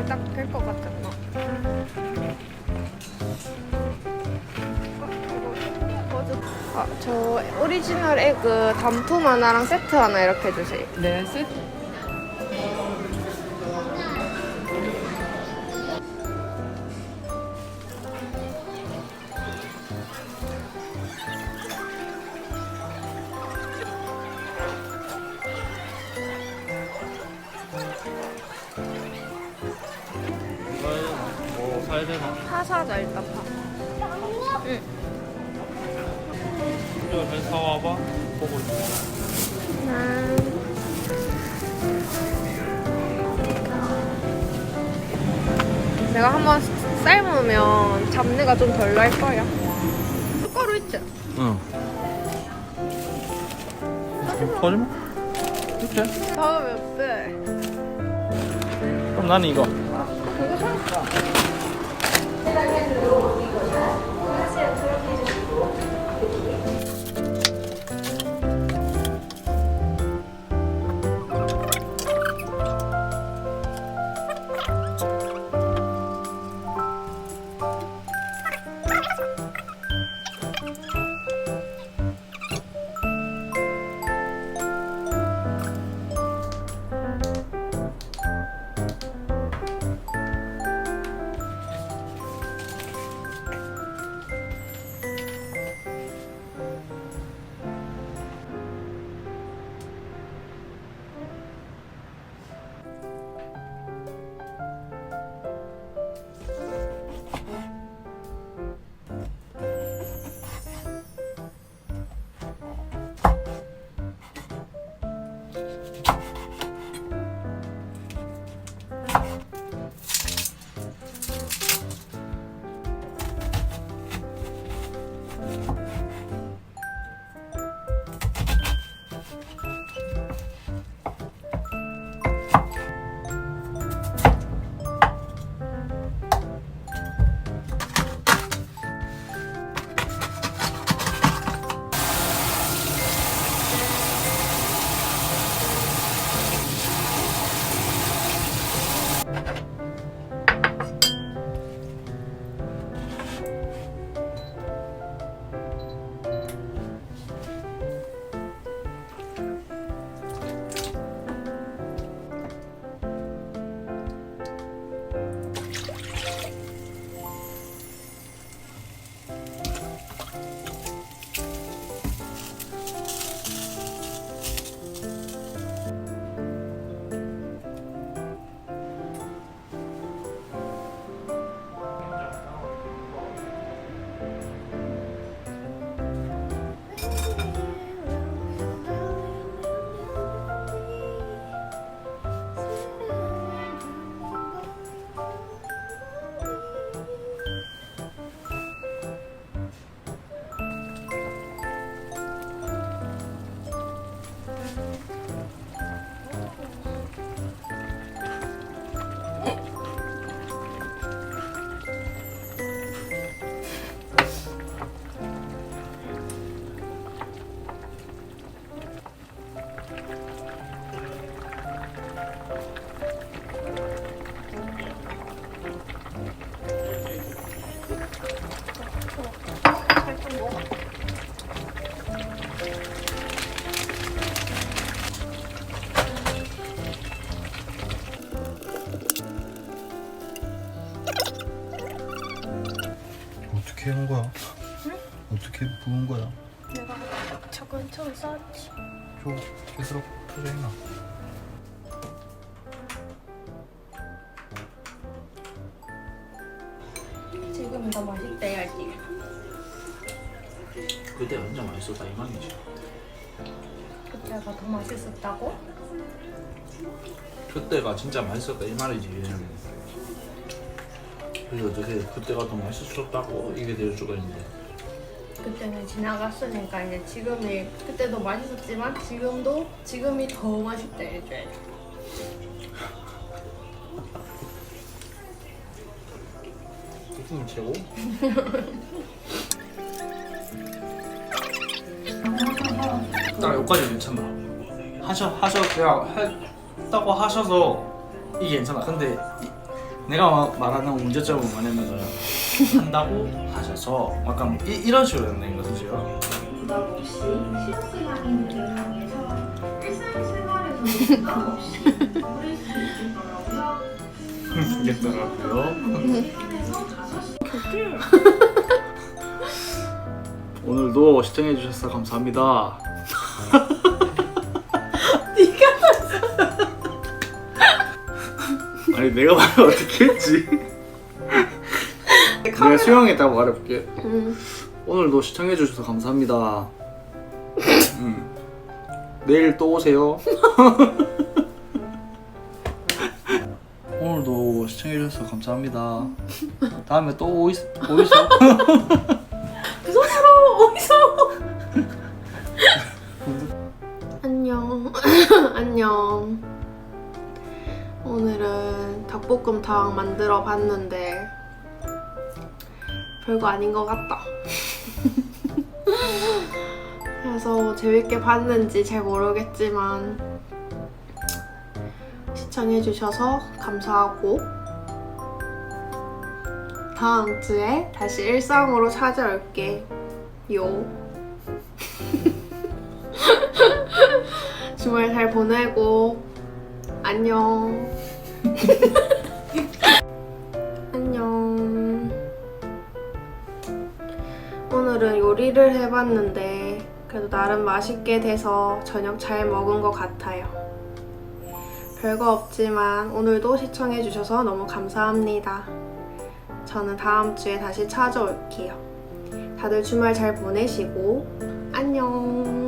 잘 닦일 것 같은 거. 아, 저 오리지널 에그 단품 하나랑 세트 하나 이렇게 해주세요. 네, 세트. 사야 되나? 파 사자 일단 파. 응. 이거 잘 사와봐. 보고 있어. 음. 내가 한번 삶으면 잡내가 좀 덜 날 거야. 숟가루 있지? 응. 터지마. 그치? 다음에 어때? 그럼 나는 이거. 그거 사 니까. 어떻 거야? 어떻게 부은 거야? 내가 차근차근 쌓았지. 저 계속 있나? 지금은 더 맛있대야지. 그때 완전 맛있었다 이 말이지. 그때가 더 맛있었다고? 그때가 진짜 맛있었다 이 말이지. 그게 어떻게 그때가 더 맛있었다고 이게 될 수가 있는데. 그때는 지나갔으니까 이제 지금이 그때도 맛있었지만 지금도 지금이 더 맛있다 해줘야지. 부품은 최고. 딱 여기까지 괜찮아. 하셔 하셔 그냥 했다고 하셔서 이게 괜찮아. 근데 이, 내가 마- 말하는 문제점은 뭐냐면은 한다고 하셔서 약간 이, 이런 식으로 되는 거죠. 부담 없이 실생활인들을 향해서 일상생활에서 부담 없이 누릴 수 있겠더라고요. 알겠더라고요. 시간에서 5시 오늘도 시청해주셔서 감사합니다. 아니 내가 말을 어떻게 했지? 내가 수영했다고 말해볼게. 음. 오늘도 시청해주셔서 감사합니다. 음. 내일 또 오세요. 오늘도 시청해주셔서 감사합니다. 다음에 또 오이, 오이소. 그 손으로 어디서? 안녕. 안녕. 오늘은 닭볶음탕 만들어 봤는데 별거 아닌 것 같다. 그래서 재밌게 봤는지 잘 모르겠지만 시청해주셔서 감사하고 다음 주에 다시 일상으로 찾아올게. 요. 주말 잘 보내고 안녕. 안녕. 오늘은 요리를 해봤는데 그래도 나름 맛있게 돼서 저녁 잘 먹은 것 같아요. 별거 없지만 오늘도 시청해주셔서 너무 감사합니다. 저는 다음 주에 다시 찾아올게요. 다들 주말 잘 보내시고 안녕.